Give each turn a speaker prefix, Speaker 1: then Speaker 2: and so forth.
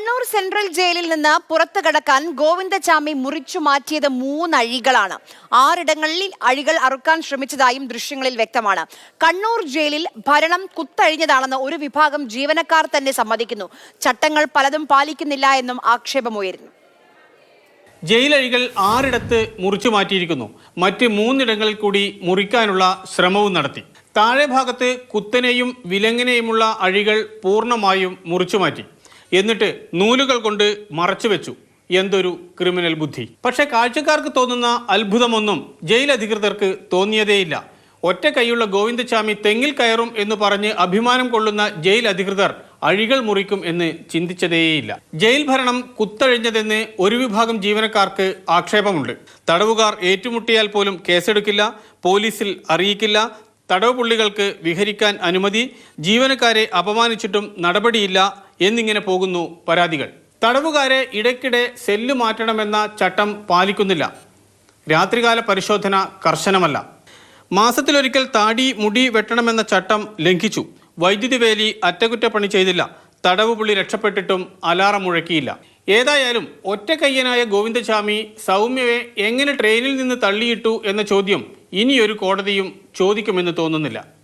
Speaker 1: Kannur central ജയിലിൽ നിന്ന് പുറത്തു കടക്കാൻ ഗോവിന്ദചാമി മുറിച്ചു മാറ്റിയത് മൂന്ന് അഴികളാണ് ആറിടങ്ങളിൽ അഴികൾ അറുക്കാൻ ശ്രമിച്ചതായും ദൃശ്യങ്ങളിൽ വ്യക്തമാണ്. കണ്ണൂർ ജയിലിൽ ഭരണം കുത്തഴിഞ്ഞതാണെന്ന് ഒരു വിഭാഗം ജീവനക്കാർ തന്നെ സമ്മതിക്കുന്നു. ചട്ടങ്ങൾ പലതും പാലിക്കുന്നില്ല എന്നും ആക്ഷേപമുയരുന്നു.
Speaker 2: ജയിലഴികൾ ആറിടത്ത് മുറിച്ചു മാറ്റിയിരിക്കുന്നു. മറ്റ് മൂന്നിടങ്ങളിൽ കൂടി മുറിക്കാനുള്ള ശ്രമവും നടത്തി. താഴെ ഭാഗത്ത് കുത്തനെയും വിലങ്ങനെയുമുള്ള അഴികൾ പൂർണമായും മുറിച്ചു മാറ്റി. എന്നിട്ട് നൂലുകൾ കൊണ്ട് മറച്ചു വെച്ചു. എന്തൊരു ക്രിമിനൽ ബുദ്ധി. പക്ഷേ കാഴ്ചക്കാർക്ക് തോന്നുന്ന അത്ഭുതമൊന്നും ജയിൽ അധികൃതർക്ക് തോന്നിയതേയില്ല. ഒറ്റ കൈയുള്ള ഗോവിന്ദചാമി തെങ്ങിൽ കയറും എന്ന് പറഞ്ഞ് അഭിമാനം കൊള്ളുന്ന ജയിൽ അധികൃതർ അഴികൾ മുറിക്കും എന്ന് ചിന്തിച്ചതേയില്ല. ജയിൽ ഭരണം കുത്തഴിഞ്ഞതെന്ന് ഒരു വിഭാഗം ജീവനക്കാർക്ക് ആക്ഷേപമുണ്ട്. തടവുകാർ ഏറ്റുമുട്ടിയാൽ പോലും കേസെടുക്കില്ല പോലീസിൽ അറിയിക്കില്ല തടവ് പുള്ളികൾക്ക് വിഹരിക്കാൻ അനുമതി ജീവനക്കാരെ അപമാനിച്ചിട്ടും നടപടിയില്ല എന്നിങ്ങനെ പോകുന്നു പരാതികൾ. തടവുകാരെ ഇടയ്ക്കിടെ സെല്ല് മാറ്റണമെന്ന ചട്ടം പാലിക്കുന്നില്ല. രാത്രികാല പരിശോധന കർശനമല്ല. മാസത്തിലൊരിക്കൽ താടി മുടി വെട്ടണമെന്ന ചട്ടം ലംഘിച്ചു. വൈദ്യുതി വേലി അറ്റകുറ്റപ്പണി ചെയ്തില്ല. തടവുപുള്ളി രക്ഷപ്പെട്ടിട്ടും അലാറം മുഴക്കിയില്ല. ഏതായാലും ഒറ്റക്കയ്യനായ ഗോവിന്ദസ്വാമി സൗമ്യയെ എങ്ങനെ ട്രെയിനിൽ നിന്ന് തള്ളിയിട്ടു എന്ന ചോദ്യം ഇനിയൊരു കോടതിയും ചോദിക്കുമെന്ന് തോന്നുന്നില്ല.